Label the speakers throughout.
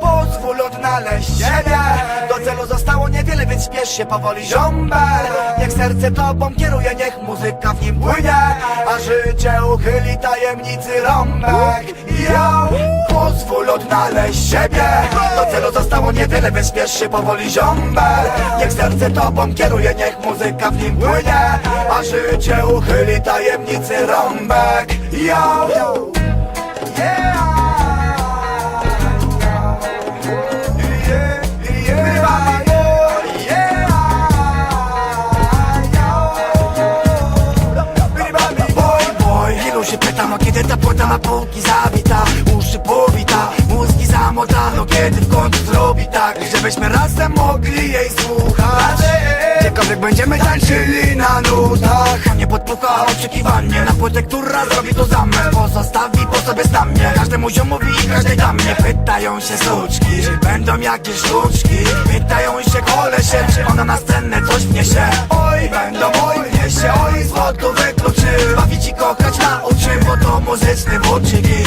Speaker 1: Pozwól odnaleźć siebie. Do celu zostało niewiele, więc śpiesz się powoli ziombel Niech serce tobą kieruje, niech muzyka w nim płynie. A życie uchyli tajemnicy rąbek. Yo! Pozwól odnaleźć siebie. Do celu zostało niewiele, więc śpiesz się powoli ziombel Niech serce tobą kieruje, niech muzyka w nim płynie. A życie uchyli tajemnicy rąbek. Yo! Półki zawita Uszy powita, mózgi zamotano Kiedy w końcu zrobi tak, żebyśmy razem mogli jej słuchać. Gdziekolwiek będziemy tańczyli na nutach. Nie podpucha oczekiwanie na płytę, która zrobi to za mnie. Pozostawi po sobie znamie Każdemu ziomowi i każdej damie Pytają się suczki, czy będą jakieś sztuczki Pytają się kolesie, czy ona na scenę coś wniesie? Oj, włóczyki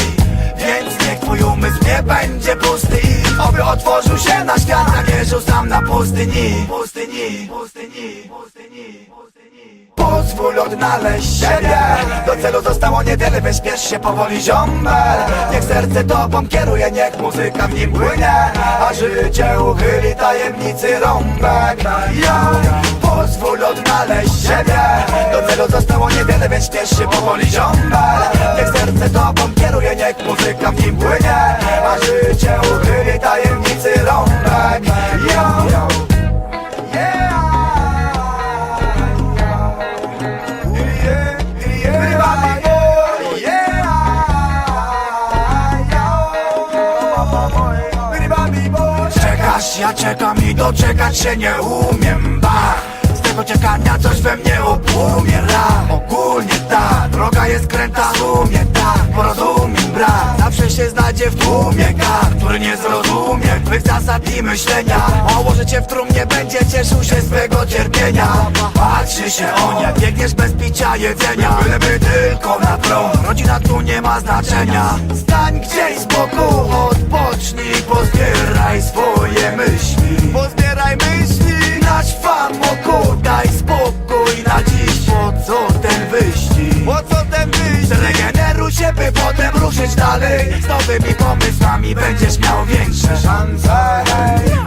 Speaker 1: Więc niech twój umysł nie będzie pusty. I Oby otworzył się na świat, a nie sam na pustyni. Pustyni, pustyni, pustyni, pustyni. Pozwól odnaleźć siebie. Do celu zostało niewiele, więc śpiesz się powoli ziombel Niech serce tobą kieruje, niech muzyka w nim płynie. A życie uchyli tajemnicy rąbek. Yo, pozwól odnaleźć siebie. Do celu zostało niewiele, więc się powoli ziombel Niech serce tobą kieruje, niech muzyka w nim płynie A życie uchyli tajemnicy rąbek. Yo, ja czekam i doczekać się nie umiem, ba. Z tego czekania coś we mnie obumiera Który nie zrozumie twych zasad i myślenia. Mało, że cię w trumnie będzie cieszył się swego cierpienia. Patrzy się on, jak biegniesz bez picia jedzenia. Byleby tylko na prąd, rodzina tu nie ma znaczenia. Stań gdzieś z boku, odpocznij, pozbieraj swoje myśli. Pozbieraj myśli, nasz fan moku, daj spokój na dziś. Po co ten wyścig? Po co ten wyścig? Zregeneruj się, by potem ruszyć dalej. Z nowymi pomysłami będziesz miał większe szanse